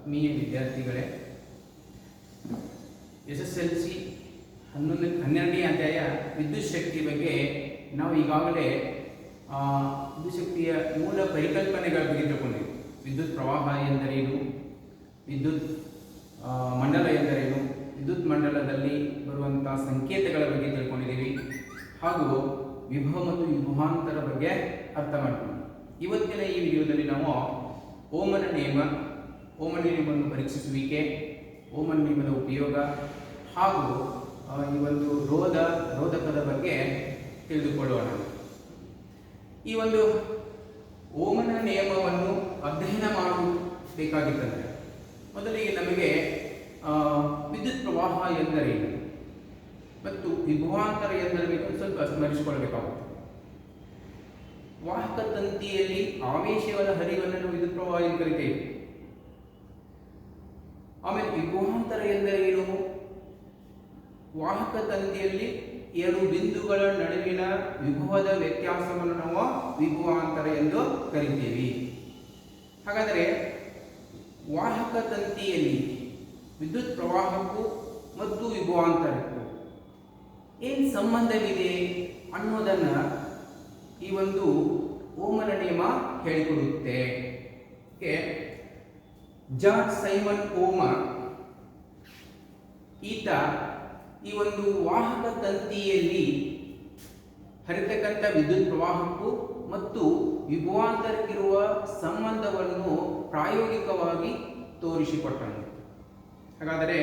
ಆತ್ಮೀಯ ವಿದ್ಯಾರ್ಥಿಗಳೇ, S S L C ಹನ್ನೊಂದು, ಹನ್ನೆರಡನೇ ಅಧ್ಯಾಯ ವಿದ್ಯುತ್ ಶಕ್ತಿ ಬಗ್ಗೆ ನಾವು ಈಗಾಗಲೇ ವಿದ್ಯುತ್ ಶಕ್ತಿಯ ಮೂಲ ಪರಿಕಲ್ಪನೆಗಳ ಬಗ್ಗೆ ತಿಳ್ಕೊಂಡಿದ್ದೀವಿ. ವಿದ್ಯುತ್ ಪ್ರವಾಹ ಎಂದರೇನು? ವಿದ್ಯುತ್ ಮಂಡಲ ಎಂದರೇನು? ವಿದ್ಯುತ್ ಮಂಡಲದಲ್ಲಿ ಬರುವಂಥ ಸಂಕೇತಗಳ ಬಗ್ಗೆ ತಿಳ್ಕೊಂಡಿದ್ದೀವಿ. ಹಾಗೂ ವಿಭವ ಮತ್ತು ವಿಭವಾಂತರ ಬಗ್ಗೆ ಅರ್ಥ ಮಾಡ್ತೀವಿ ಇವತ್ತಿನ ಈ ವಿಡಿಯೋದಲ್ಲಿ ನಾವು ಓಮನ ನಿಯಮ ಓಮನ ನಿಯಮವನ್ನು ಪರೀಕ್ಷಿಸುವಿಕೆ ಓಮನ್ ನಿಯಮದ ಉಪಯೋಗ ಹಾಗೂ ಈ ಒಂದು ರೋಧ ರೋಧಕದ ಬಗ್ಗೆ ತಿಳಿದುಕೊಳ್ಳೋಣ. ಈ ಒಂದು ಓಮನ ನಿಯಮವನ್ನು ಅಧ್ಯಯನ ಮಾಡಬೇಕಾಗಿದ್ದಂತೆ ಮೊದಲಿಗೆ ನಮಗೆ ವಿದ್ಯುತ್ ಪ್ರವಾಹ ಎಂದರೇನು? ಮತ್ತು ವಿಭವಾಂತರ ಎಂದರೇನು ಸ್ವಲ್ಪ ಸ್ಮರಿಸಿಕೊಳ್ಳಬೇಕಾಗುತ್ತದೆ ವಾಹಕ ತಂತಿಯಲ್ಲಿ ಆವೇಶವನ್ನು ಹರಿವನ್ನು ವಿದ್ಯುತ್ ಪ್ರವಾಹ ಎಂದು ಆಮೇಲೆ ವಿಭವಾಂತರ ಏನು? ವಾಹಕ ತಂತಿಯಲ್ಲಿ ಎರಡು ಬಿಂದುಗಳ ನಡುವಿನ ವಿಭವದ ವ್ಯತ್ಯಾಸವನ್ನು ನಾವು ವಿಭವಾಂತರ ಎಂದು ಕರಿತೀವಿ. ಹಾಗಾದರೆ ವಾಹಕ ತಂತಿಯಲ್ಲಿ ವಿದ್ಯುತ್ ಪ್ರವಾಹಕ್ಕೂ ಮತ್ತು ವಿಭವಾಂತರಕ್ಕೂ ಏನು ಸಂಬಂಧವಿದೆ ಅನ್ನೋದನ್ನು ಈ ಒಂದು ಓಮನ ನಿಯಮ ಹೇಳಿಕೊಡುತ್ತೆ. ಜಾರ್ಜ್ ಸೈಮನ್ ಓಮ ಈತ ಈ ಒಂದು ವಾಹಕ ತಂತಿಯಲ್ಲಿ ಹರಿತಕ್ಕಂಥ ವಿದ್ಯುತ್ ಪ್ರವಾಹಕ್ಕೂ ಮತ್ತು ವಿಭವಾಂತರಕ್ಕಿರುವ ಸಂಬಂಧವನ್ನು ಪ್ರಾಯೋಗಿಕವಾಗಿ ತೋರಿಸಿಕೊಟ್ಟನು. ಹಾಗಾದರೆ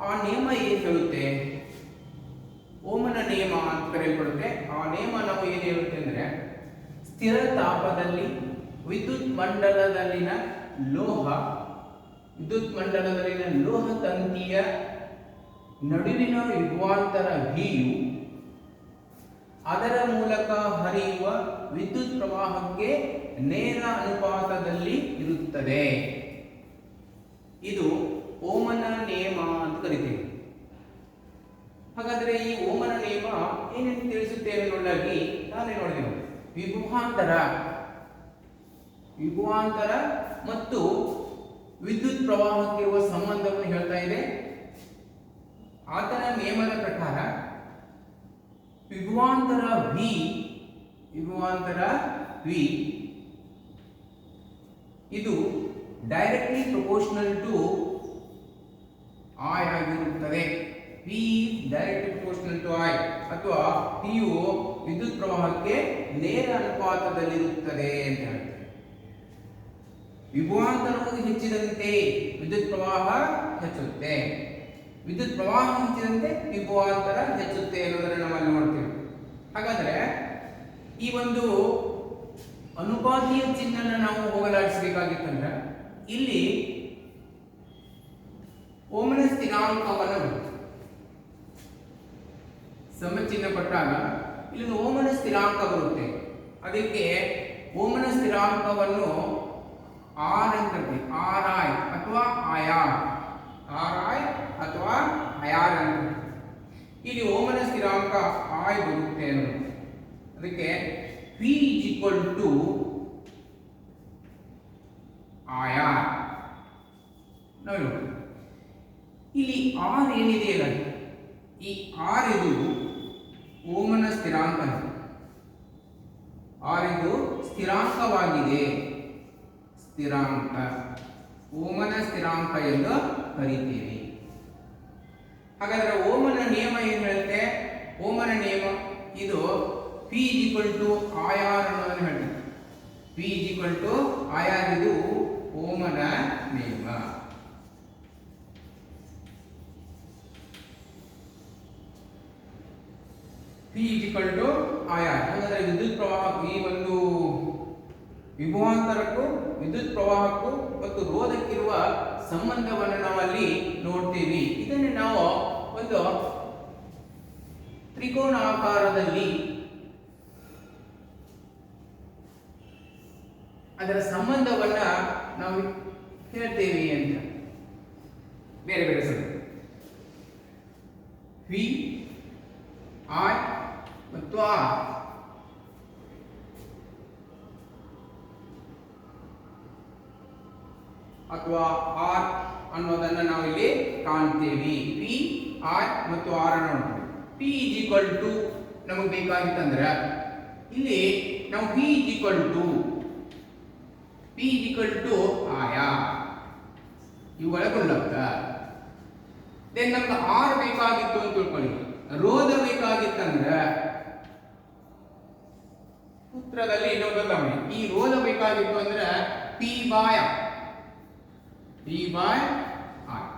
ಆ ನಿಯಮ ಏನು ಹೇಳುತ್ತೆ? ಓಮನ ನಿಯಮ ಅಂತ ಕರೆಯಲ್ಪಡುತ್ತೆ. ಆ ನಿಯಮ ನಾವು ಏನು ಹೇಳುತ್ತೆ ಅಂದರೆ, ಸ್ಥಿರ ತಾಪದಲ್ಲಿ ವಿದ್ಯುತ್ ಮಂಡಲದಲ್ಲಿನ ಲೋಹ, ವಿದ್ಯುತ್ ಮಂಡಲದಲ್ಲಿನ ಲೋಹ ತಂತಿಯ ನಡುವಿನ ಯುಗಾಂತರ ವಿಯು ಅದರ ಮೂಲಕ ಹರಿಯುವ ವಿದ್ಯುತ್ ಪ್ರವಾಹಕ್ಕೆ ನೇರ ಅನುಪಾತದಲ್ಲಿ ಇರುತ್ತದೆ. ಇದು ಓಮನ ನಿಯಮ ಅಂತ ಕರಿತೀವಿ. ಹಾಗಾದ್ರೆ ಈ ಓಮನ ನಿಯಮ ಏನೇನು ತಿಳಿಸುತ್ತೇವೆ ನೋಡಲಾಗಿ ನಾನೇ ನೋಡಿದೆ ವಿಭುಹಾಂತರ ವಿಭವಾಂತರ ಮತ್ತು ವಿದ್ಯುತ್ ಪ್ರವಾಹಕ್ಕಿರುವ ಸಂಬಂಧವನ್ನು ಹೇಳ್ತಾ ಇದೆ. ಆತನ ನಿಯಮದ ಪ್ರಕಾರ ವಿಭುವಾಂತರ ವಿ ವಿಭುವಾಂತರ ವಿ ಇದು ಡೈರೆಕ್ಟ್ಲಿ ಪ್ರಪೋರ್ಷನಲ್ ಟು ಆಯ್ ಆಗಿರುತ್ತದೆ. P direct proportional to I ಅಥವಾ ಪಿಯು ವಿದ್ಯುತ್ ಪ್ರವಾಹಕ್ಕೆ ನೇರ ಅನುಪಾತದಲ್ಲಿರುತ್ತದೆ ಅಂತ ಹೇಳ್ತಾರೆ. ವಿಭವಾಂತರವು ಹೆಚ್ಚಿದಂತೆ ವಿದ್ಯುತ್ ಪ್ರವಾಹ ಹೆಚ್ಚುತ್ತೆ. ವಿದ್ಯುತ್ ಪ್ರವಾಹ ಹೆಚ್ಚಿದಂತೆ ವಿಭವಾಂತರ ಹೆಚ್ಚುತ್ತೆ ಅನ್ನೋದನ್ನ ನಾವು ಅಲ್ಲಿ ನೋಡ್ತೀವಿ. ಹಾಗಾದ್ರೆ ಈ ಒಂದು ಅನುಪಾತೀಯ ಚಿಹ್ನನ ನಾವು ಹೋಗಲಾಡಿಸಬೇಕಾಗಿತ್ತಂದ್ರೆ ಇಲ್ಲಿ ಓಮನ ಸ್ಥಿರಾಂಕವನ್ನು ಸಮಚಿಹ್ನ ಪಟ್ಟಾಗ ಇಲ್ಲಿ ಓಮನ ಸ್ಥಿರಾಂಕ ಬರುತ್ತೆ. ಅದಕ್ಕೆ ಓಮನ ಸ್ಥಿರಾಂಕವನ್ನು ಆರ್ ಅಂತ ಆರ್ ಐ ಅಥವಾ ಆಯಾರ್. ಆರ್ ಐ ಅಥವಾ ಅಯಾರ್ ಅಂತ. ಇಲ್ಲಿ ಓಮನ ಸ್ಥಿರಾಂಕ ಆಯ್ ಬರುತ್ತೆ ಅನ್ನೋದು. ಅದಕ್ಕೆ P is equal to I R. ನೋಡಿ ಇಲ್ಲಿ ಆರ್ ಏನಿದೆ ಅಲ್ಲ ಈ ಆರ್ ಇದು ಓಮನ ಸ್ಥಿರಾಂಕ ಆರ್ ಇದು ಸ್ಥಿರಾಂಕವಾಗಿದೆ. ಸ್ಥಿರಾಂಕ. ಓಮನ ಸ್ಥಿರಾಂಕ ಎಂದು ಕರಿತೀವಿ. ಹಾಗಾದ್ರೆ ಓಮನ ನಿಯಮ ಏನು ಹೇಳುತ್ತೆ? ಓಮನ ನಿಯಮ ಇದು ಪಿ ಈಕ್ವಲ್ ಟು ಆಯಾರ್ ಅನ್ನೋದನ್ನು ಹೇಳ್ತೀವಿ ಪಿ ಈಕ್ವಲ್ ಟು ಆಯಾರ್ ಇದು ಓಮನ ನಿಯಮ. ಪಿ ಈಕ್ವಲ್ ಟು ಆಯಾರ್ ಹಾಗಾದ್ರೆ ವಿದ್ಯುತ್ ಪ್ರವಾಹ ಈ ಒಂದು ವಿಭವಾಂತರಕ್ಕೂ ವಿದ್ಯುತ್ ಪ್ರವಾಹಕ್ಕೂ ಮತ್ತು ರೋಧಕ್ಕಿರುವ ಸಂಬಂಧವನ್ನು ನಾವಲ್ಲಿ ನೋಡ್ತೀವಿ. ಇದನ್ನು ನಾವು ಒಂದು ತ್ರಿಕೋಣಾಕಾರದಲ್ಲಿ ಅದರ ಸಂಬಂಧವನ್ನ ನಾವು ಹೇಳ್ತೇವೆ ಅಂತ. ಬೇರೆ ಬೇರೆ ಸಂಬಂಧ ವಿ ಐ ಮತ್ತು ಆರ್ ಆರ್ ಅನ್ನೋದನ್ನ ನಾವು ಇಲ್ಲಿ ಕಾಣ್ತೇವೆ. ಪಿ ಆರ್ ಮತ್ತು ಆರ್ ಅನ್ನು ನೋಡ್ತೀವಿ. ಪಿ ಇಸ್ ಈಕ್ವಲ್ ಟು ನಮಗೆ ಬೇಕಾಗಿತ್ತಂದ್ರೆ ಇಲ್ಲಿ ನಾವು P is equal to P is equal to I. ಇವುಗಳ ಗುಣಲಬ್ಧ. ದೆನ್ ನಮ್ಗೆ ಆರ್ ಬೇಕಾಗಿತ್ತು ಅಂತ ತಿಳ್ಕೊಳ್ಳಿ. ರೋಧ ಬೇಕಾಗಿತ್ತಂದ್ರೆ ಸೂತ್ರದಲ್ಲಿ ಇನ್ನೊಂದು ಬದಲಾವಣೆ ಈ ರೋಧ ಬೇಕಾಗಿತ್ತು ಅಂದ್ರೆ P by P by R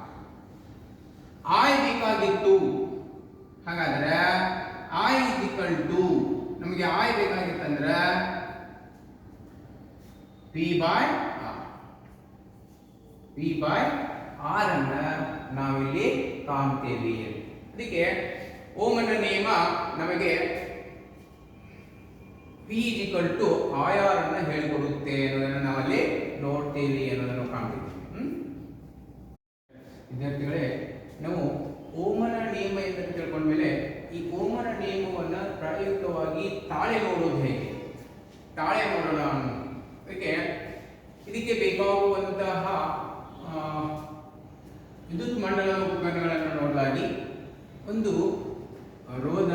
I ಬೇಕಾಗಿತ್ತು. ಹಾಗಾದ್ರೆ ಆಯ್ ಇಕ್ವಲ್ ಟು ನಮಗೆ I ಬೇಕಾಗಿತ್ತಂದ್ರೆ P by R P by R ಅನ್ನ ನಾವಿಲ್ಲಿ ಕಾಣ್ತೇವೆ. ಅದಕ್ಕೆ ಓಮನ ನಿಯಮ ನಮಗೆ ಪಿ ಇಕ್ವಲ್ ಟು ಆರ್ ಅನ್ನ ಹೇಳಿಕೊಡುತ್ತೆ ಅನ್ನೋದನ್ನು ನಾವಲ್ಲಿ ನೋಡ್ತೇವೆ ಅನ್ನೋದನ್ನು ಕಾಣ್ತೀವಿ? ವಿದ್ಯಾರ್ಥಿಗಳೇ, ನಾವು ಓಮನ ನಿಯಮ ಎಂದು ತಿಳ್ಕೊಂಡ್ಮೇಲೆ ಈ ಓಮನ ನಿಯಮವನ್ನ ಪ್ರಾಯೋಗಿಕವಾಗಿ ತಾಳೆ ನೋಡೋದು ಹೇಗೆ? ತಾಳೆ ನೋಡೋಣ. ಅದಕ್ಕೆ ಇದಕ್ಕೆ ಬೇಕಾಗುವಂತಹ ವಿದ್ಯುತ್ ಮಂಡಲ ಉಪಕರಣಗಳನ್ನು ನೋಡಲಾಗಿ, ಒಂದು ರೋಧ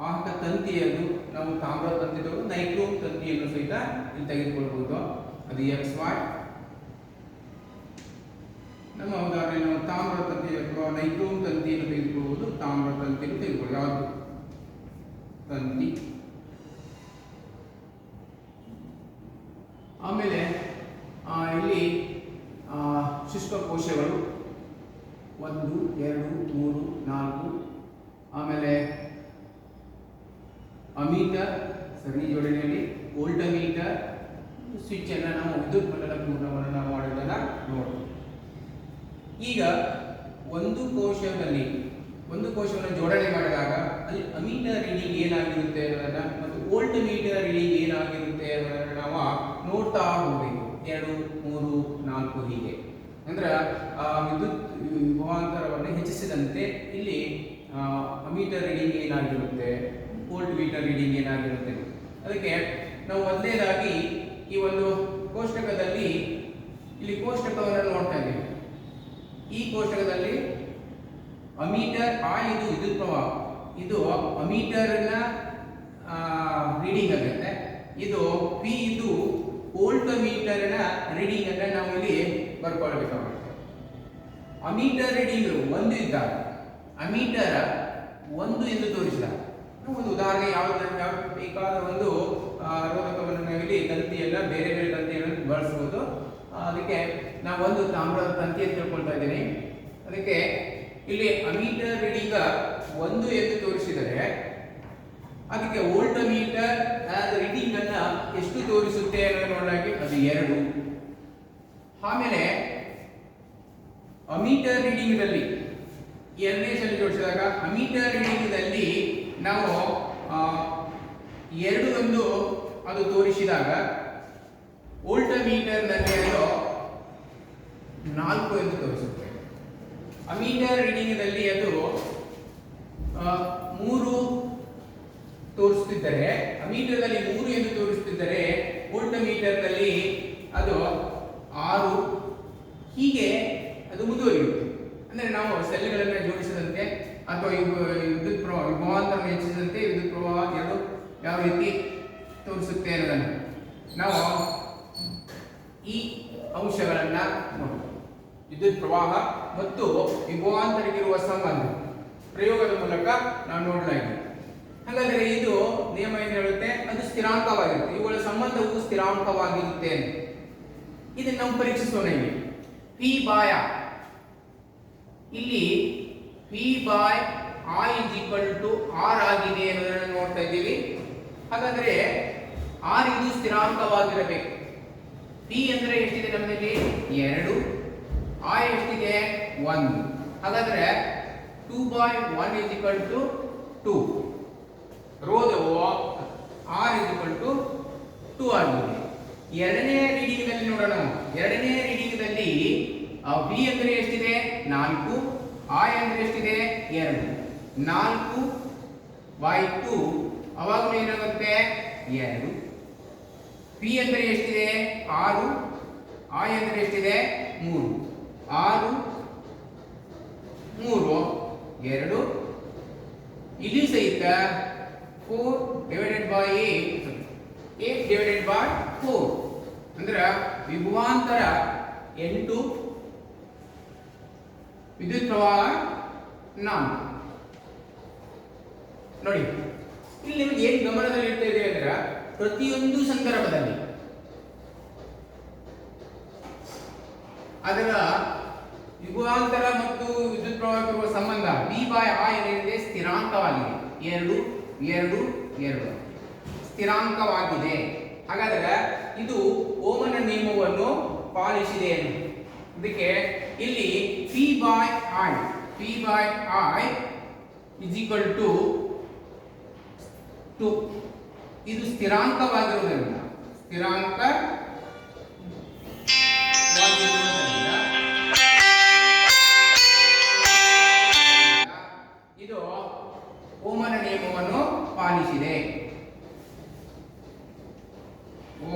ವಾಹಕ ತಂತಿಯನ್ನು ನಾವು ತಾಮ್ರ ತಂತಿ ತಗೊಂಡು ನೈಕ್ರೋಮ್ ತಂತಿಯನ್ನು ಸಹಿತ ಇಲ್ಲಿ ತೆಗೆದುಕೊಳ್ಬಹುದು. ಅದು ಎಕ್ಸ್ ವಾಟ್ ನಮ್ಮ ಉದಾಹರಣೆ ನಾವು ತಾಮ್ರ ತಂತಿ ಅಥವಾ ನೈಟ್ರೋನ್ ತಂತಿಯನ್ನು ತೆಗೆದುಕೊಳ್ಳುವುದು ತಾಮ್ರ ತಂತಿಯನ್ನು ತೆಗೆದುಕೊಳ್ಳಿ ಯಾವುದು? ತಂತಿ. ಆಮೇಲೆ ಇಲ್ಲಿ ಆ, ಶುಷ್ಕ ಕೋಶಗಳು ಒಂದು ಎರಡು ಮೂರು ನಾಲ್ಕು ಆಮೇಲೆ ಅಮೀಟರ್ ಸರಣಿ ಜೋಡಣೆಯಲ್ಲಿ ವೋಲ್ಟಮೀಟರ್ ಸ್ವಿಚ್ ಅನ್ನು ನಾವು ವಿದ್ಯುತ್ ಮಂಡಲ ಮೂಲವನ್ನು ನಾವು ಮಾಡೋದನ್ನ ನೋಡ್ತೀವಿ ಈಗ ಒಂದು ಕೋಶದಲ್ಲಿ, ಒಂದು ಕೋಶವನ್ನು ಜೋಡಣೆ ಮಾಡಿದಾಗ ಅಲ್ಲಿ ಅಮೀಟರ್ ರೀಡಿಂಗ್ ಏನಾಗಿರುತ್ತೆ ಅನ್ನೋದನ್ನ ಮತ್ತು ವೋಲ್ಟ್ ಮೀಟರ್ ರೀಡಿಂಗ್ ಏನಾಗಿರುತ್ತೆ ಅನ್ನೋದನ್ನ ನಾವು ನೋಡ್ತಾ ಹೋಗಬೇಕು. ಎರಡು, ಮೂರು, ನಾಲ್ಕು ಹೀಗೆ. ಅಂದ್ರೆ ಆ ವಿದ್ಯುತ್ ವಿಭವಾಂತರವನ್ನು ಹೆಚ್ಚಿಸಿದಂತೆ ಇಲ್ಲಿ ಅಮೀಟರ್ ರೀಡಿಂಗ್ ಏನಾಗಿರುತ್ತೆ, ವೋಲ್ಟ್ ಮೀಟರ್ ರೀಡಿಂಗ್ ಏನಾಗಿರುತ್ತೆ. ಅದಕ್ಕೆ ನಾವು ಒಂದೇದಾಗಿ ಈ ಒಂದು ಕೋಷ್ಟಕದಲ್ಲಿ ಇಲ್ಲಿ ಕೋಷ್ಟಕವನ್ನು ನೋಡ್ತಾ ಇದ್ದೀವಿ. ಈ ಕೋಷ್ಟಕದಲ್ಲಿ ಅಮೀಟರ್ ಆ, ಇದು ವಿದ್ಯುತ್ ಪ್ರವಾಹ ಇದು ಅಮೀಟರ್ನ ರೀಡಿಂಗ್ ಆಗುತ್ತೆ. ಇದು ಪಿ ಇದು ವೋಲ್ಟ್ ಮೀಟರ್ನ ರೀಡಿಂಗ್ ಅನ್ನ ನಾವು ಇಲ್ಲಿ ಬರ್ಕೊಳ್ಬೇಕಾಗುತ್ತೆ. ಅಮೀಟರ್ ರೀಡಿಂಗ್ ಒಂದು ಇದ್ದಾಗ, ಅಮೀಟರ್ ಒಂದು ಎಂದು ತೋರಿಸಿದಾಗ ಒಂದು ಉದಾಹರಣೆ ಯಾವ ಬೇಕಾದ ಒಂದು ರೋಧಕವನ್ನು ನಾವಿಲ್ಲಿ ತಂತಿಯನ್ನ ಬೇರೆ ಬೇರೆ ತಂತಿಯನ್ನು ಬಳಸಬಹುದು ಅದಕ್ಕೆ ನಾವು ಒಂದು ತಾಮ್ರದ ತಂತಿಯನ್ನು ತಿಳ್ಕೊಳ್ತಾ ಇದ್ದೀನಿ. ಅದಕ್ಕೆ ಇಲ್ಲಿ ಅಮೀಟರ್ ರೀಡಿಂಗ್ ಒಂದು ಎಂದು ತೋರಿಸಿದರೆ, ಅದಕ್ಕೆ ವೋಲ್ಟ್ ಮೀಟರ್ ರೀಡಿಂಗ್ ಅನ್ನ ಎಷ್ಟು ತೋರಿಸುತ್ತೆ ಅನ್ನೋದು ನೋಡಲಾಗಿ ಅದು ಎರಡು. ಆಮೇಲೆ ಅಮೀಟರ್ ರೀಡಿಂಗ್ನಲ್ಲಿ ಎರಡನೇ ಸಲ ತೋರಿಸಿದಾಗ ಅಮೀಟರ್ ರೀಡಿಂಗ್ನಲ್ಲಿ ನಾವು ಎರಡು ಒಂದು ಅದು ತೋರಿಸಿದಾಗ ವೋಲ್ಟ್ ಮೀಟರ್ನಲ್ಲಿ ಅದು ನಾಲ್ಕು ಎಂದು ತೋರಿಸುತ್ತೆ. ರೀಡಿಂಗ್ನಲ್ಲಿ ಅದು ಆ, ಮೂರು ತೋರಿಸುತ್ತಿದ್ದರೆ ಅಮೀಟರ್ನಲ್ಲಿ ಮೂರು ಎಂದು ತೋರಿಸುತ್ತಿದ್ದರೆ ವೋಲ್ಟ್ ಮೀಟರ್ನಲ್ಲಿ ಅದು ಆರು ಹೀಗೆ ಅದು ಮುಂದುವರಿಯುತ್ತೆ ಅಂದ್ರೆ ನಾವು ಸೆಲ್ಗಳನ್ನು ಜೋಡಿಸಿದಂತೆ ಅಥವಾ ಇವು ವಿದ್ಯುತ್ ಪ್ರವಾಹ ವಿಭವಾಂತರ ಹೆಚ್ಚಿಸಿದಂತೆ ವಿದ್ಯುತ್ ಪ್ರವಾಹ ಎರಡು ಯಾವ ರೀತಿ ತೋರಿಸುತ್ತೆ ಅನ್ನೋದನ್ನು ನಾವು ಈ ಅಂಶಗಳನ್ನ ನೋಡೋಣ ವಿದ್ಯುತ್ ಪ್ರವಾಹ ಮತ್ತು ವಿಭವಾಂತರಕ್ಕಿರುವ ಸಂಬಂಧ ಪ್ರಯೋಗದ ಮೂಲಕ ನಾವು ನೋಡಲಾಗಿದೆ ಹಾಗಾದರೆ ಇದು ನಿಯಮ ಏನು ಹೇಳುತ್ತೆ ಅದು ಸ್ಥಿರಾಂಕವಾಗಿರುತ್ತೆ ಇವುಗಳ ಸ್ಥಿರಾಂಕವಾಗಿರುತ್ತೆ ಇದನ್ನು ನಾವು ಪರೀಕ್ಷಿಸೋಣ ಇಲ್ಲಿ ಪಿ ಬಾಯ ಇಲ್ಲಿ P by R is equal to R ಆಗಿದೆ ಅನ್ನೋದನ್ನು ನೋಡ್ತಾ ಇದ್ದೀವಿ. ಹಾಗಾದ್ರೆ ಆರ್ ಇದು ಸ್ಥಿರಾಂಕವಾಗಿರಬೇಕು. ಪಿ ಅಂದ್ರೆ ಎಷ್ಟಿದೆ ನಮ್ಮಲ್ಲಿ? ಎರಡು. ಆ ಎಷ್ಟಿದೆ? ಒಂದು. ಹಾಗಾದ್ರೆ two by one is equal to two ರೋದವು R is equal to two ಆಗಿದೆ. ಎರಡನೇ ರೀಡಿಂಗ್ನಲ್ಲಿ ನೋಡೋಣ. ಎರಡನೇ ರೀಡಿಂಗ್ನಲ್ಲಿ ಬಿ ಅಂದ್ರೆ ಎಷ್ಟಿದೆ? ನಾಲ್ಕು. ಆಯ್ ಅಂದ್ರೆ ಎಷ್ಟಿದೆ? ಎರಡು. ನಾಲ್ಕು ಬೈ ಟು ಅವಾಗಲೂ ಏನಾಗುತ್ತೆ? ಎರಡು. ಪಿ ಅಂದ್ರೆ ಎಷ್ಟಿದೆ? ಆರು. ಆಯ್ ಅಂದ್ರೆ ಎಷ್ಟಿದೆ? ಮೂರು. ಆರು. ಮೂರು. ಎರಡು. ಇಲ್ಲಿ ಸಹಿತ four divided by eight eight divided by four ಅಂದ್ರೆ ವಿಭವಾಂತರ ಎಂಟು ವಿದ್ಯುತ್ ಪ್ರವಾಹ ನಾಲ್ಕು ನೋಡಿ, ಇಲ್ಲಿ ನಿಮ್ಗೆ ಏನು ಗಮನದಲ್ಲಿ ಇರ್ತಾ ಇದೆ ಅಂದ್ರೆ ಪ್ರತಿಯೊಂದು ಸಂದರ್ಭದಲ್ಲಿ ಅದರ ಯುಗಾಂತರ ಮತ್ತು ವಿದ್ಯುತ್ ಪ್ರವಾಹಕ್ಕಿರುವ ಸಂಬಂಧ ಬಿ ಬೈ ಆ ಏನಿದೆ ಸ್ಥಿರಾಂಕವಾಗಿದೆ. ಎರಡು ಎರಡು ಎರಡು. ಸ್ಥಿರಾಂಕವಾಗಿದೆ. ಹಾಗಾದರೆ ಇದು ಓಮನ ನಿಯಮವನ್ನು ಪಾಲಿಸಿದೆ ಅದಕ್ಕೆ ಇಲ್ಲಿ P by I P by I is equal to two ಇದು ಸ್ಥಿರಾಂಕವಾಗಿರುವುದರಿಂದ, ಸ್ಥಿರಾಂಕ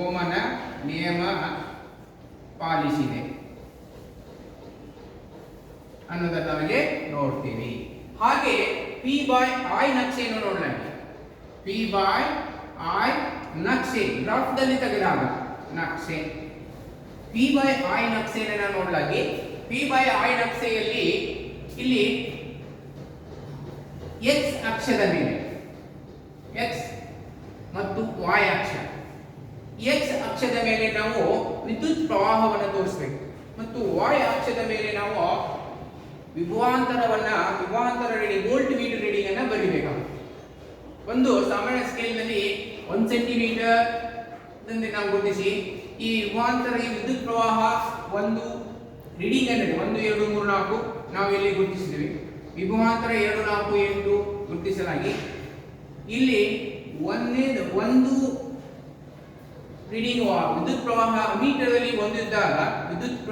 ಓಮನ ನಿಯಮ ಪಾಲಿಸಿದೆ. ಅನ್ನೋದನ್ನು ನಾವಿಲ್ಲಿ ನೋಡ್ತೀವಿ. ಹಾಗೆ ಪಿ ಬಾಯ್ ಐ ನಕ್ಷೆಯನ್ನು ನೋಡೋಣ. ಪಿ ಬೈ ಐ ನಕ್ಷೆ ಗ್ರಾಫ್ದಲ್ಲಿ ತೆಗೆದಾಗ ನಕ್ಷೆ. ಪಿ ಬೈ ಐ ನಕ್ಷೆಯನ್ನು ನೋಡಲಾಗಿ. ಪಿ ಬೈ ಐ ನಕ್ಷೆಯಲ್ಲಿ ಇಲ್ಲಿ ಎಕ್ಸ್ ಅಕ್ಷದ ಮೇಲೆ. ಎಕ್ಸ್ ಮತ್ತು ವಾಯ್ ಅಕ್ಷ. ಎಕ್ಸ್ ಅಕ್ಷದ ಮೇಲೆ ನಾವು ವಿದ್ಯುತ್ ಪ್ರವಾಹವನ್ನು ತೋರಿಸಬೇಕು. ಮತ್ತು ವಾಯ್ ಅಕ್ಷದ ಮೇಲೆ ನಾವು ವಿಭವಾಂತರವನ್ನ, ವಿಭವಾಂತರ ರೀಡಿಂಗ್ ವೋಲ್ಟ್ ಮೀಟರ್ ರೀಡಿಂಗ್ ಅನ್ನ ಬರೀಬೇಕಾಗುತ್ತೆ. ಒಂದು ಸಾಮಾನ್ಯ ಸ್ಕೇಲ್ನಲ್ಲಿ ಒಂದು ಸೆಂಟಿಮೀಟರ್ ನಾವು ಗುರುತಿಸಿ, ಈ ವಿಭವಾಂತರ, ಈ ವಿದ್ಯುತ್ ಪ್ರವಾಹ ಒಂದು ರೀಡಿಂಗ್ ಅನ್ನಿದೆ ಒಂದು, ಎರಡು, ಮೂರು, ನಾಲ್ಕು ನಾವು ಇಲ್ಲಿ ಗುರುತಿಸಿದ್ವಿ ವಿಭವಾಂತರ ಎರಡು, ನಾಲ್ಕು, ಎಂಟು ಗುರುತಿಸಲಾಗಿ. ಇಲ್ಲಿ ಒಂದೇ, ಒಂದು ರೀಡಿಂಗ್ ವಿದ್ಯುತ್ ಪ್ರವಾಹ ಮೀಟರ್ದಲ್ಲಿ ಹೊಂದಿದ್ದಾಗ ವಿದ್ಯುತ್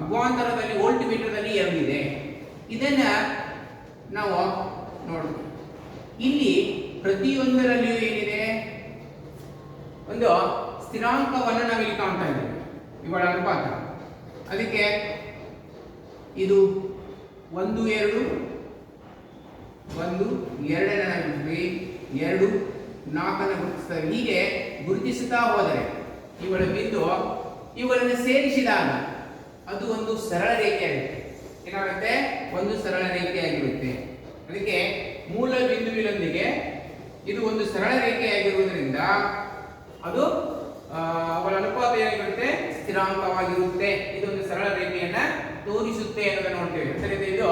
ವಿಭಾಂತರದಲ್ಲಿ ವೋಲ್ಟ್ ಮೀಟರ್ದಲ್ಲಿ ಎರಡಿದೆ ಇದನ್ನ ನಾವು ನೋಡೋಣ ಇಲ್ಲಿ ಪ್ರತಿಯೊಂದರಲ್ಲಿಯೂ ಏನಿದೆ? ಒಂದು ಸ್ಥಿರಾಂಕವನ್ನು ನಾವಿಲ್ಲಿ ಕಾಣ್ತಾ ಇದ್ದೇವೆ. ಇವಳ ಅನುಪಾತ. ಅದಕ್ಕೆ ಇದು ಒಂದು, ಎರಡು, ಒಂದು, ಎರಡನೇ ಎರಡು ನಾಲ್ಕನ್ನು ಗುರುತಿಸ್ತೇವೆ ಹೀಗೆ ಗುರುತಿಸುತ್ತಾ ಹೋದರೆ, ಇವಳ ಬಿಂದು ಇವುಗಳನ್ನು ಸೇರಿಸಿದಾಗ ಅದು ಒಂದು ಸರಳ ರೇಖೆಯಾಗುತ್ತೆ ಏನಾಗುತ್ತೆ? ಒಂದು ಸರಳ ರೇಖೆಯಾಗಿರುತ್ತೆ. ಅದಕ್ಕೆ ಮೂಲ ಬಿಂದುವಿನೊಂದಿಗೆ ಇದು ಒಂದು ಸರಳ ರೇಖೆಯಾಗಿರುವುದರಿಂದ ಅದು ಅವಳ ಅನುಪಾತ ಏನಾಗಿರುತ್ತೆ? ಸ್ಥಿರಾಂಕವಾಗಿರುತ್ತೆ. ಇದೊಂದು ಸರಳ ರೇಖೆಯನ್ನ ತೋರಿಸುತ್ತೆ ಅನ್ನೋದನ್ನು ನೋಡ್ತೇವೆ. ಸರಿ ಇದು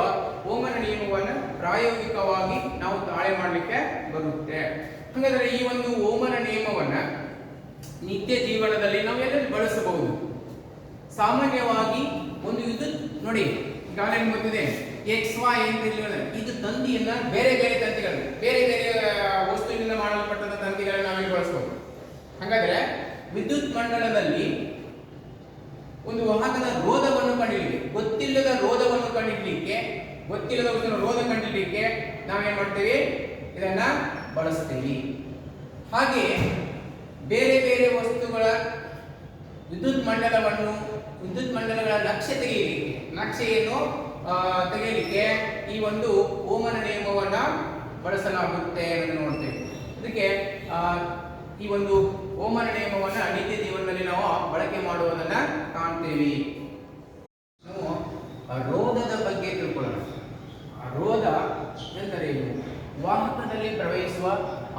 ಓಮನ ನಿಯಮವನ್ನು ಪ್ರಾಯೋಗಿಕವಾಗಿ ನಾವು ತಾಳೆ ಮಾಡಲಿಕ್ಕೆ ಬರುತ್ತೆ. ಹಾಗಾದ್ರೆ ಈ ಒಂದು ಓಮನ ನಿಯಮವನ್ನ ನಿತ್ಯ ಜೀವನದಲ್ಲಿ ನಾವು ಎಲ್ಲೆಲ್ಲಿ ಬಳಸಬಹುದು. ಸಾಮಾನ್ಯವಾಗಿ ಒಂದು ವಿದ್ಯುತ್ ನೋಡಿ, ಈಗಾಗಲೇ ಗೊತ್ತಿದೆ ಎಕ್ಸ್ ವೈ ಅಂತ ಇದು ತಂತಿಯನ್ನ ಬೇರೆ ಬೇರೆ ತಂತಿಗಳು, ಬೇರೆ ಬೇರೆ ವಸ್ತುವಿನಿಂದ ಮಾಡಲ್ಪಟ್ಟಂತ ತಂತಿಗಳನ್ನ ನಾವೇ ಬಳಸಬಹುದು. ಹಾಗಾದ್ರೆ ವಿದ್ಯುತ್ ಮಂಡಲದಲ್ಲಿ ಒಂದು ವಾಹಕದ ರೋಧವನ್ನು ಕಂಡುಹಿಡಿಯಲಿಕ್ಕೆ ಗೊತ್ತಿಲ್ಲದ ರೋಧವನ್ನು ಕಂಡುಹಿಡಿಯಲಿಕ್ಕೆ ಗೊತ್ತಿಲ್ಲದ ವಸ್ತುವಿನ ರೋಧ ಕಂಡುಹಿಡಿಯಲಿಕ್ಕೆ ನಾವೇನ್ ಮಾಡ್ತೀವಿ? ಇದನ್ನ ಬಳಸ್ತೀವಿ. ಹಾಗೆ ಬೇರೆ ಬೇರೆ ವಸ್ತುಗಳ ವಿದ್ಯುತ್ ಮಂಡಲವನ್ನು, ವಿದ್ಯುತ್ ಮಂಡಲಗಳ ನಕ್ಷೆ ತೆಗೆಯಲಿಕ್ಕೆ ನಕ್ಷೆಯನ್ನು ತೆಗೆಯಲಿಕ್ಕೆ ಈ ಒಂದು ಓಮನ ನಿಯಮವನ್ನು ಬಳಸಲಾಗುತ್ತೆ ಅನ್ನೋದನ್ನು ನೋಡ್ತೇವೆ. ಅದಕ್ಕೆ ಈ ಒಂದು ಓಮನ ನಿಯಮವನ್ನು ನಿತ್ಯ ಜೀವನದಲ್ಲಿ ನಾವು ಬಳಕೆ ಮಾಡುವುದನ್ನ ಕಾಣ್ತೇವೆ. ನಾವು ರೋಧದ ಬಗ್ಗೆ ತಿಳ್ಕೊಳ್ಳೋಣ. ರೋಧ ಎಂದರೇನು? ವಾಹಕದಲ್ಲಿ ಪ್ರವಹಿಸುವ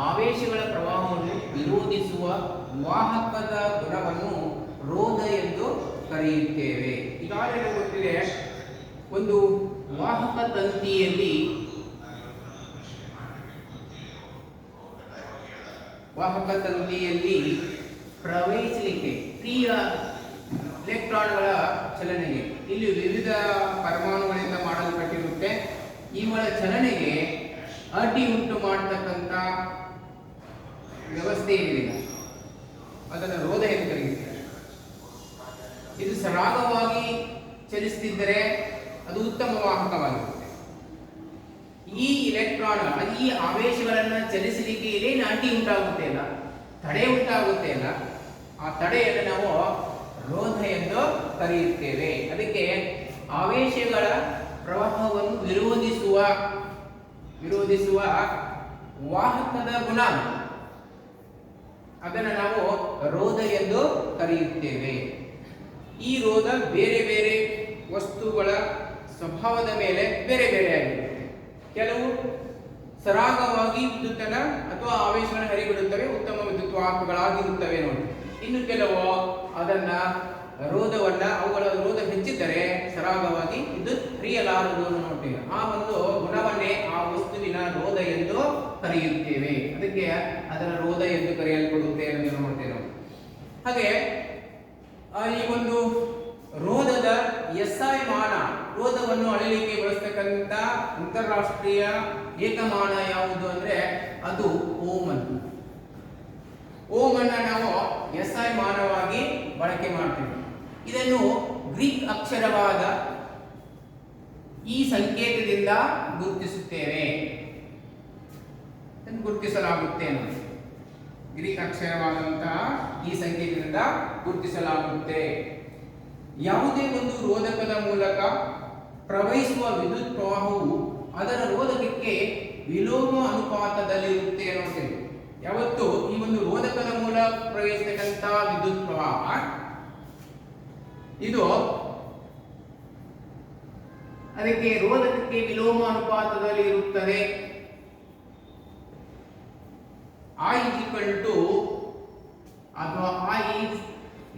ಆವೇಶಗಳ ಪ್ರವಾಹವನ್ನು ವಿರೋಧಿಸುವ ವಾಹಕದ ಗುಣವನ್ನು ರೋಧ ಎಂದು ಕರೆಯುತ್ತೇವೆ. ಈಗಾಗಲೇ ಗೊತ್ತಿದೆ, ಒಂದು ವಾಹಕ ತಂತಿಯಲ್ಲಿ ವಾಹಕ ತಂತಿಯಲ್ಲಿ ಪ್ರವೇಶಿಸಲಿಕ್ಕೆ ಪ್ರಿಯ ಎಲೆಕ್ಟ್ರಾನ್ಗಳ ಚಲನೆಗೆ. ಇಲ್ಲಿ ವಿವಿಧ ಪರಮಾಣುಗಳಿಂದ ಮಾಡಲ್ಪಟ್ಟಿರುತ್ತೆ. ಇವುಗಳ ಚಲನೆಗೆ ಅಡ್ಡಿ ಉಂಟು ಮಾಡತಕ್ಕಂಥ ವ್ಯವಸ್ಥೆ ಏನಿದೆ ಅದನ್ನು ರೋಧ ಎಂದು ಕರೆಯುತ್ತಾರೆ. ಇದು ಸರಾಗವಾಗಿ ಚಲಿಸುತ್ತಿದ್ದರೆ ಅದು ಉತ್ತಮ ವಾಹಕವಾಗಿರುತ್ತೆ ಈ ಇಲೆಕ್ಟ್ರಾನ್ ಈ ಆವೇಶಗಳನ್ನು ಚಲಿಸಲಿಕ್ಕೆ ಏನೇನು ಅಡ್ಡಿ ಉಂಟಾಗುತ್ತೆ ಅಲ್ಲ? ತಡೆ ಉಂಟಾಗುತ್ತೆ ಅಲ್ಲ? ಆ ತಡೆಯನ್ನು ನಾವು ರೋಧ ಎಂದು ಕರೆಯುತ್ತೇವೆ. ಅದಕ್ಕೆ ಆವೇಶಗಳ ಪ್ರವಾಹವನ್ನು ವಿರೋಧಿಸುವ ವಿರೋಧಿಸುವ ವಾಹಕದ ಗುಣ ಅದನ್ನು ನಾವು ರೋಧ ಎಂದು ಕರೆಯುತ್ತೇವೆ. ಈ ರೋಧ ಬೇರೆ ಬೇರೆ ವಸ್ತುಗಳ ಸ್ವಭಾವದ ಮೇಲೆ ಬೇರೆ ಬೇರೆ ಆಗಿರುತ್ತೆ ಕೆಲವು ಸರಾಗವಾಗಿ ವಿದ್ಯುತ್ತನ ಅಥವಾ ಆವೇಶಗಳನ್ನು ಹರಿಬಿಡುತ್ತವೆ, ಉತ್ತಮ ವಿದ್ಯುತ್ ವಾಹಕಗಳಾಗಿರುತ್ತವೆ ನೋಡಿ. ಇನ್ನು ಕೆಲವು ಅದನ್ನ ರೋಧವನ್ನ ಅವುಗಳ ರೋಧ ಹೆಚ್ಚಿದ್ದರೆ ಸರಾಗವಾಗಿ ಇದು ಹರಿಯಲಾರದು ಅನ್ನೋ ನೋಡ್ತೇವೆ. ಆ ಒಂದು ಗುಣವನ್ನೇ ಆ ವಸ್ತುವಿನ ರೋಧ ಎಂದು ಕರೆಯುತ್ತೇವೆ. ಅದಕ್ಕೆ ಅದರ ರೋಧ ಎಂದು ಕರೆಯಲ್ಪಡುತ್ತೆ ಎಂದು ನೋಡ್ತೇವೆ ಹಾಗೆ ಈ ಒಂದು ರೋಧದ ಎಸ್ಐ ಮಾನ ರೋಧವನ್ನು ಅಳಿಲಿಕ್ಕೆ ಬಳಸ್ತಕ್ಕಂಥ ಅಂತಾರಾಷ್ಟ್ರೀಯ ಏಕಮಾನ ಯಾವುದು ಅಂದ್ರೆ ಅದು ಓಮನ್. ಅಂತ ಓಮ್ ಎಸ್ ನಾವು ಎಸ್ಐ ಮಾನವಾಗಿ ಬಳಕೆ ಮಾಡ್ತೀವಿ. ಇದನ್ನು ಗ್ರೀಕ್ ಅಕ್ಷರವಾದ ಈ ಸಂಕೇತದಿಂದ ಗುರುತಿಸುತ್ತೇವೆ. ಗುರುತಿಸಲಾಗುತ್ತೆ ಗ್ರೀಕ್ ಅಕ್ಷರವಾದಂತಹ ಈ ಸಂಕೇತದಿಂದ ಗುರುತಿಸಲಾಗುತ್ತೆ. ಯಾವುದೇ ಒಂದು ರೋಧಕದ ಮೂಲಕ ಪ್ರವಹಿಸುವ ವಿದ್ಯುತ್ ಪ್ರವಾಹವು ಅದರ ರೋಧಕಕ್ಕೆ ವಿಲೋಮ ಅನುಪಾತದಲ್ಲಿರುತ್ತೆ ಅನ್ನೋದು. ಯಾವತ್ತು ಈ ಒಂದು ರೋಧಕದ ಮೂಲ ಪ್ರವಹಿಸತಕ್ಕಂಥ ವಿದ್ಯುತ್ ಪ್ರವಾಹ ಇದು ಅದಕ್ಕೆ ರೋಧಕಕ್ಕೆ ವಿಲೋಮ ಅನುಪಾತದಲ್ಲಿ ಇರುತ್ತದೆ. I ಟು ಅಥವಾ I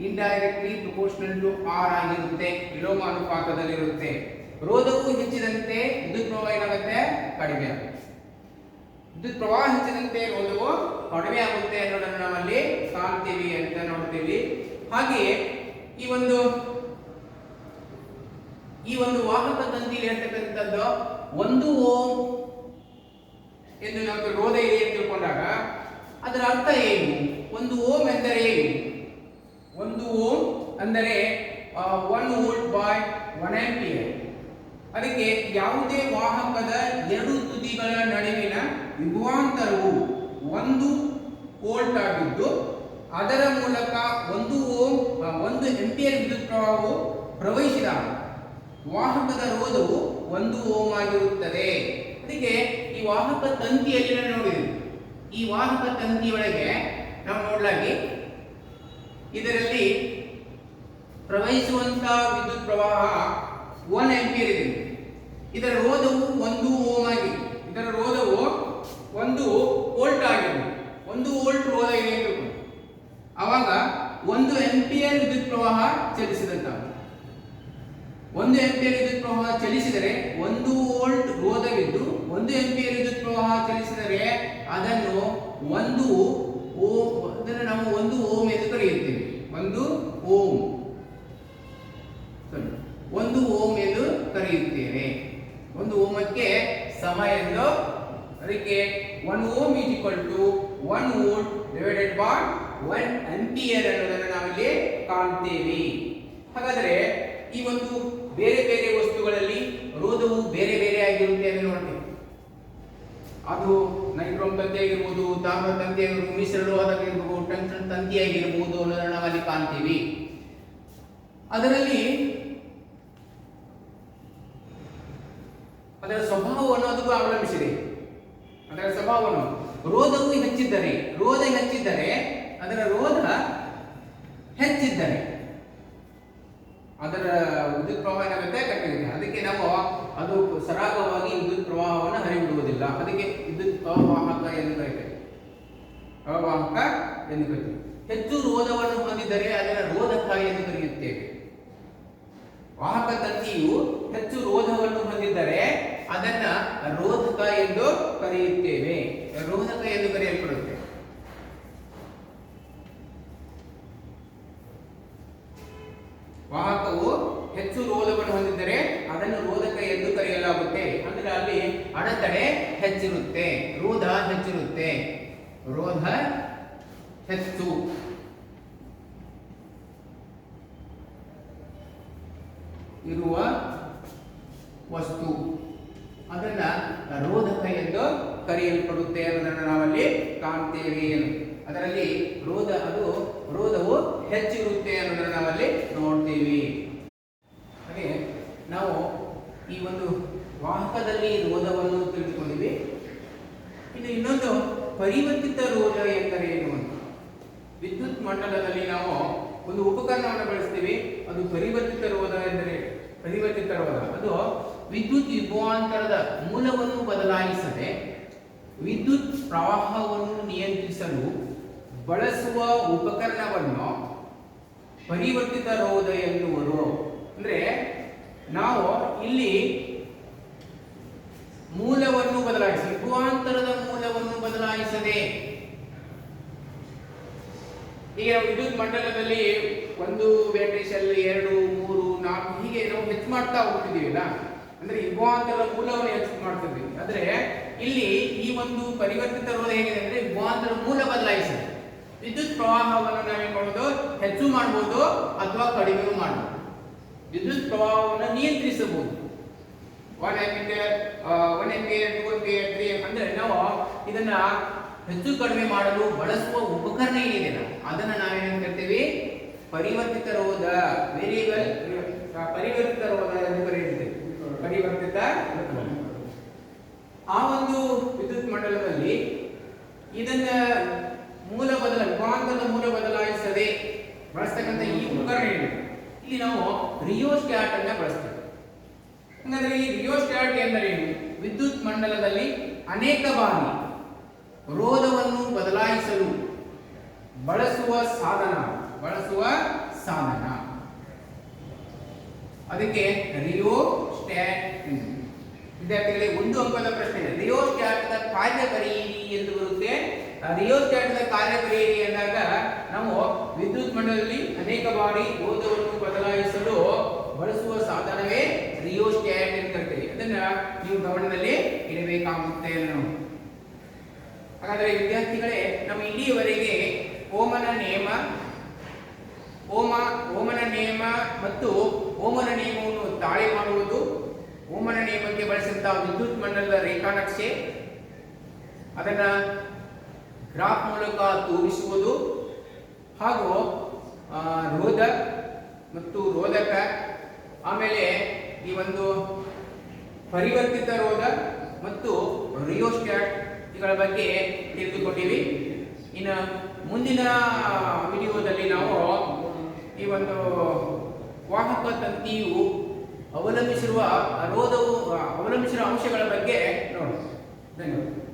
in directly proportional to R ಆಗಿರುತ್ತೆ. ವಿಲೋಮ ಅನುಪಾತದಲ್ಲಿರುತ್ತೆ ರೋಧಕ್ಕೂ ಹೆಚ್ಚಿದಂತೆ ವಿದ್ಯುತ್ ಪ್ರವಾಹ ಏನಾಗುತ್ತೆ? ಕಡಿಮೆ ಆಗುತ್ತೆ. ವಿದ್ಯುತ್ ಪ್ರವಾಹ ಹೆಚ್ಚಿದಂತೆ ರೋಧವು ಕಡಿಮೆ ಆಗುತ್ತೆ ಅನ್ನೋದನ್ನು ನಾವಲ್ಲಿ ಕಾಣ್ತೀವಿ ಅಂತ ನೋಡ್ತೀವಿ. ಹಾಗೆಯೇ ಈ ಒಂದು ಈ ಒಂದು ವಾಹಕ ತಂತಿಲಿ ಇರ್ತಕ್ಕಂಥದ್ದು ಒಂದು ಓಂ ಎಂದು ನಮಗೆ ರೋಧ ಇದೆ ಅಂತ ತಿಳ್ಕೊಂಡಾಗ, ಅದರ ಅರ್ಥ ಏನು? ಒಂದು ಓಂ ಎಂದರೆ ಏನು? ಒಂದು ಓಂ ಅಂದರೆ one volt by one ampere ಅದಕ್ಕೆ ಯಾವುದೇ ವಾಹಕದ ಎರಡು ತುದಿಗಳ ನಡುವಿನ ಯುಗಾಂತರವು ಒಂದು ವೋಲ್ಟ್ ಆಗಿದ್ದು, ಅದರ ಮೂಲಕ ಒಂದು ಓಂ ಒಂದು ಎಂಪಿಯರ್ ವಿದ್ಯುತ್ ಪ್ರವಾಹವು ಪ್ರವಹಿಸಿದಾಗ ವಾಹಕದ ರೋಧವು ಒಂದು ಓಮ್ ಆಗಿರುತ್ತದೆ. ಅದಕ್ಕೆ ಈ ವಾಹಕ ತಂತಿಯಲ್ಲಿ ನಾವು ನೋಡಿದ್ವಿ ಈ ವಾಹಕ ತಂತಿಯೊಳಗೆ ನಾವು ನೋಡಲಾಗಿ ಇದರಲ್ಲಿ ಪ್ರವಹಿಸುವಂತಹ ವಿದ್ಯುತ್ ಪ್ರವಾಹ ಒನ್ ಆಂಪಿಯರ್ ಇದೆ. ಇದರ ರೋಧವು ಒಂದು ಓಮ್ ಆಗಿದೆ. ಇದರ ರೋಧವು ಒಂದು ವೋಲ್ಟ್ ಆಗಿದೆ. ಒಂದು ವೋಲ್ಟ್ ರೋಧ ಇದೆ ಅಂತ. ಆವಾಗ ಒಂದು ಆಂಪಿಯರ್ ವಿದ್ಯುತ್ ಪ್ರವಾಹ ಚಲಿಸಿದಂತ ಒಂದು ಎಂಪಿಯರ್ ವಿದ್ಯುತ್ ಪ್ರವಾಹ ಚಲಿಸಿದರೆ ಒಂದು ವೋಲ್ಟ್ ರೋಧವಿದ್ದು ಒಂದು ಎಂಪಿಯರ್ ವಿದ್ಯುತ್ ಪ್ರವಾಹ ಚಲಿಸಿದರೆ ಅದನ್ನು ಒಂದು ಓಮ್ ಅದನ್ನು ನಾವು ಒಂದು ಓಮ್ ಎಂದು ಕರೆಯುತ್ತೇವೆ. ಒಂದು ಓಮ್. ಒಂದು ಓಮ್ ಎಂದು ಕರೆಯುತ್ತೇವೆ. ಒಂದು ಓಮಕ್ಕೆ ಸಮ ಎಂದು ಅದಕ್ಕೆ one ohm is equal to one volt divided by one ampere ಅನ್ನೋದನ್ನು ನಾವಿಲ್ಲಿ ಕಾಣ್ತೇವೆ. ಹಾಗಾದರೆ ಈ ಒಂದು ಬೇರೆ ಬೇರೆ ವಸ್ತುಗಳಲ್ಲಿ ರೋಧವು ಬೇರೆ ಬೇರೆ ಆಗಿರುತ್ತೆ ಅಂತ ನೋಡ್ತೇವೆ. ಅದು ನೈಟ್ರೋಮ್ ತಂತಿ ಆಗಿರ್ಬೋದು ತಾಮ್ರ ತಂತಿ ಆಗಿರ್ಬೋದು ಮಿಶ್ರ ಲೋಹದಾಗಿರ್ಬೋದು ಟಂಕ್ಷನ್ ತಂತಿ ಆಗಿರ್ಬೋದು ಅನ್ನೋದನ್ನು ನಾವಲ್ಲಿ ಕಾಣ್ತೀವಿ. ಅದರಲ್ಲಿ ಅದರ ಸ್ವಭಾವವನ್ನು ಅದು ಅವಲಂಬಿಸಿದೆ. ಅದರ ಸ್ವಭಾವನು ರೋಧವು ಹೆಚ್ಚಿದ್ದರೆ, ರೋಧ ಹೆಚ್ಚಿದ್ದರೆ, ಅದರ ರೋಧ ಹೆಚ್ಚಿದ್ದರೆ ಅದರ ವಿದ್ಯುತ್ ಪ್ರವಾಹ ಏನಾಗುತ್ತೆ ಆಗುತ್ತೆ. ಅದಕ್ಕೆ ನಾವು ಅದು ಸರಾಗವಾಗಿ ವಿದ್ಯುತ್ ಪ್ರವಾಹವನ್ನು ಹರಿಬಿಡುವುದಿಲ್ಲ. ಅದಕ್ಕೆ ವಿದ್ಯುತ್ ಅವಾಹಕ ಎಂದು ಕರೀತೇವೆ. ಅವಾಹಕ ಎಂದು ಕರೀತೇವೆ. ಹೆಚ್ಚು ರೋಧವನ್ನು ಹೊಂದಿದ್ದರೆ ಅದರ ರೋಧಕ ಎಂದು ಕರೆಯುತ್ತೇವೆ. ವಾಹಕ ತಂತಿಯು ಹೆಚ್ಚು ರೋಧವನ್ನು ಹೊಂದಿದ್ದರೆ ಅದನ್ನ ರೋಧಕ ಎಂದು ಕರೆಯುತ್ತೇವೆ ರೋಧಕ ಎಂದು ಕರೆಯಲ್ಪಡುತ್ತೆ ವಾಹಕವು ಹೆಚ್ಚು ರೋಧವನ್ನು ಹೊಂದಿದ್ದರೆ ಅದನ್ನು ರೋಧಕ ಎಂದು ಕರೆಯಲಾಗುತ್ತೆ ಅಂದ್ರೆ ಅಲ್ಲಿ ಅಡೆತಡೆ ಹೆಚ್ಚಿರುತ್ತೆ ರೋಧ ಹೆಚ್ಚಿರುತ್ತೆ ರೋಧ ಹೆಚ್ಚು ಇರುವ ವಸ್ತು ಅದನ್ನ ರೋಧಕ ಎಂದು ಕರೆಯಲ್ಪಡುತ್ತೆ ಅನ್ನೋದನ್ನು ನಾವಲ್ಲಿ ಕಾಣ್ತೇವೆ ಅದರಲ್ಲಿ ರೋಧ ಅದು ರೋಧವು ಹೆಚ್ಚಿರುತ್ತೆ ಅನ್ನೋದನ್ನ ನಾವಲ್ಲಿ ನೋಡ್ತೀವಿ ಹಾಗೆ ನಾವು ಈ ಒಂದು ವಾಹಕದಲ್ಲಿ ರೋಧವನ್ನು ತಿಳಿದುಕೊಂಡಿವಿ. ಇನ್ನು ಇನ್ನೊಂದು ಪರಿವರ್ತಿತ ರೋಧ ಎಂದರೆ ಏನು ಅಂತ? ವಿದ್ಯುತ್ ಮಂಡಲದಲ್ಲಿ ನಾವು ಒಂದು ಉಪಕರಣವನ್ನು ಬಳಸ್ತೀವಿ. ಅದು ಪರಿವರ್ತಿತ ರೋಧ ಎಂದರೆ ಪರಿವರ್ತಿತ ರೋಧ ಅದು ವಿದ್ಯುತ್ ವಿಭವಾಂತರದ ಮೂಲವನ್ನು ಬದಲಾಯಿಸದೆ ವಿದ್ಯುತ್ ಪ್ರವಾಹವನ್ನು ನಿಯಂತ್ರಿಸಲು ಬಳಸುವ ಉಪಕರಣವನ್ನು ಪರಿವರ್ತಿತ ರೋಧ ಎನ್ನುವರು. ಅಂದ್ರೆ ನಾವು ಇಲ್ಲಿ ಮೂಲವನ್ನು ಬದಲಾಯಿಸಿ ಭೂವಾಂತರದ ಮೂಲವನ್ನು ಬದಲಾಯಿಸದೆ. ಈಗ ವಿದ್ಯುತ್ ಮಂಡಲದಲ್ಲಿ ಒಂದು ಬ್ಯಾಟರಿ ಸೆಲ್ ಎರಡು, ಮೂರು, ನಾಲ್ಕು, ಹೀಗೆ ನಾವು ಹೆಚ್ಚು ಮಾಡ್ತಾ ಹೋಗ್ತಿದ್ದೀವಿಲ್ಲ ಅಂದ್ರೆ ವಿಭವಾಂತರದ ಮೂಲವನ್ನು ಹೆಚ್ಚು ಮಾಡ್ತಿದ್ವಿ ಅಂದ್ರೆ ಇಲ್ಲಿ ಈ ಒಂದು ಪರಿವರ್ತಿತ ರೋಧ ಹೇಗಿದೆ ಅಂದ್ರೆ ವಿಭವಾಂತರ ಮೂಲ ಬದಲಾಯಿಸಿದೆ. ವಿದ್ಯುತ್ ಪ್ರವಾಹವನ್ನು ನಾವೇನ್ ಮಾಡೋದು ಹೆಚ್ಚು ಮಾಡ್ಬೋದು ಅಥವಾ ಕಡಿಮೆ ಮಾಡಬಹುದು ವಿದ್ಯುತ್ ಪ್ರವಾಹವನ್ನು ನಿಯಂತ್ರಿಸಬಹುದು. One ampere one ampere two ampere three ಅಂದ್ರೆ ನಾವು ಇದನ್ನ ಹೆಚ್ಚು ಕಡಿಮೆ ಮಾಡಲು ಬಳಸುವ ಉಪಕರಣ ಏನಿದೆ ಅದನ್ನ ನಾವೇನಂತ ಕರಿತೀವಿ ಪರಿವರ್ತಿತ ರೋಧ ವೇರಿಯಬಲ್ ಪರಿವರ್ತಿತ ರೋಧ ಎಂದು ಕರೆಯುತ್ತೇವೆ. ಪರಿವರ್ತಿತ ಆ ಒಂದು ವಿದ್ಯುತ್ ಮಂಡಲದಲ್ಲಿ ಇದನ್ನ ಮೂಲ ಬದಲ ರೂಪಾಂತರದ ಮೂಲ ಬದಲಾಯಿಸದೆ ಬಳಸ್ತಕ್ಕಂಥ ಈ ಉಪಕರಣ ಏನಿದೆ? ಇಲ್ಲಿ ನಾವು ರಿಯೋಸ್ಟ್ಯಾಟ್ ಅನ್ನ ಬಳಸ್ತೇವೆ. ಹಾಗಾದ್ರೆ ಈ ರಿಯೋಸ್ಟ್ಯಾಟ್ ಎಂದರೇನು ವಿದ್ಯುತ್ ಮಂಡಲದಲ್ಲಿ ಅನೇಕ ಬಾರಿ ರೋಧವನ್ನು ಬದಲಾಯಿಸಲು ಬಳಸುವ ಸಾಧನ. ಬಳಸುವ ಸಾಧನ. ಅದಕ್ಕೆ ರಿಯೋ ಸ್ಟ್ಯಾಟ್ ವಿದ್ಯಾರ್ಥಿಗಳಿಗೆ ಒಂದು ಅಂಕದ ಪ್ರಶ್ನೆ ಇದೆ. ರಿಯೋಸ್ಟ್ಯಾಟ್ನ ಕಾರ್ಯ ಬರೆಯಿರಿ ಎಂದು ಬರುತ್ತೆ? ಆ ರಿಯೋಸ್ಟ್ಯಾಟ್ನ ಕಾರ್ಯ ಬರೆಯಿರಿ ಎಂದಾಗ ನಾವು ವಿದ್ಯುತ್ ಮಂಡಲದಲ್ಲಿ ಅನೇಕ ಬಾರಿ ಓದವನ್ನು ಬದಲಾಯಿಸಲು ಬಳಸುವ ಸಾಧನವೇ ರಿಯೋಸ್ಟ್ಯಾಟ್ ಅಂತ ಕರಿತೀವಿ ಅದನ್ನ ನೀವು ಗಮನದಲ್ಲಿ ಇಡಬೇಕಾಗುತ್ತೆ ನಾನು ಹಾಗಾದರೆ ವಿದ್ಯಾರ್ಥಿಗಳೇ, ನಮ್ಮ ಇಲ್ಲಿಯವರೆಗೆ ಓಮನ ನಿಯಮ ಓಮ ಓಮನ ನಿಯಮ ಮತ್ತು ಓಮನ ನಿಯಮವನ್ನು ತಾಳೆ ಮಾಡುವುದು ಓಮನ ನಿಯಮಕ್ಕೆ ಬಳಸಿದಂತಹ ವಿದ್ಯುತ್ ಮಂಡಲದ ರೇಖಾನಕ್ಷೆ, ಅದನ್ನ ಗ್ರಾಫ್ ಮೂಲಕ ತೋರಿಸುವುದು ಹಾಗೂ ರೋಧಕ್ ರೋಧ ಮತ್ತು ರೋಧಕ, ಆಮೇಲೆ ಈ ಒಂದು ಪರಿವರ್ತಿತ ರೋಧ ಮತ್ತು ರಿಯೋಸ್ಟ್ಯಾಟ್ ಇವುಗಳ ಬಗ್ಗೆ ತಿಳಿದುಕೊಂಡಿವಿ. ಇನ್ನು ಮುಂದಿನ ವಿಡಿಯೋದಲ್ಲಿ ನಾವು ಈ ಒಂದು ವಾಹಕ ತಂತಿಯು ಅವಲಂಬಿಸಿರುವ ರೋಧವು ಅವಲಂಬಿಸಿರುವ ಅಂಶಗಳ ಬಗ್ಗೆ ನೋಡೋಣ. ಧನ್ಯವಾದ.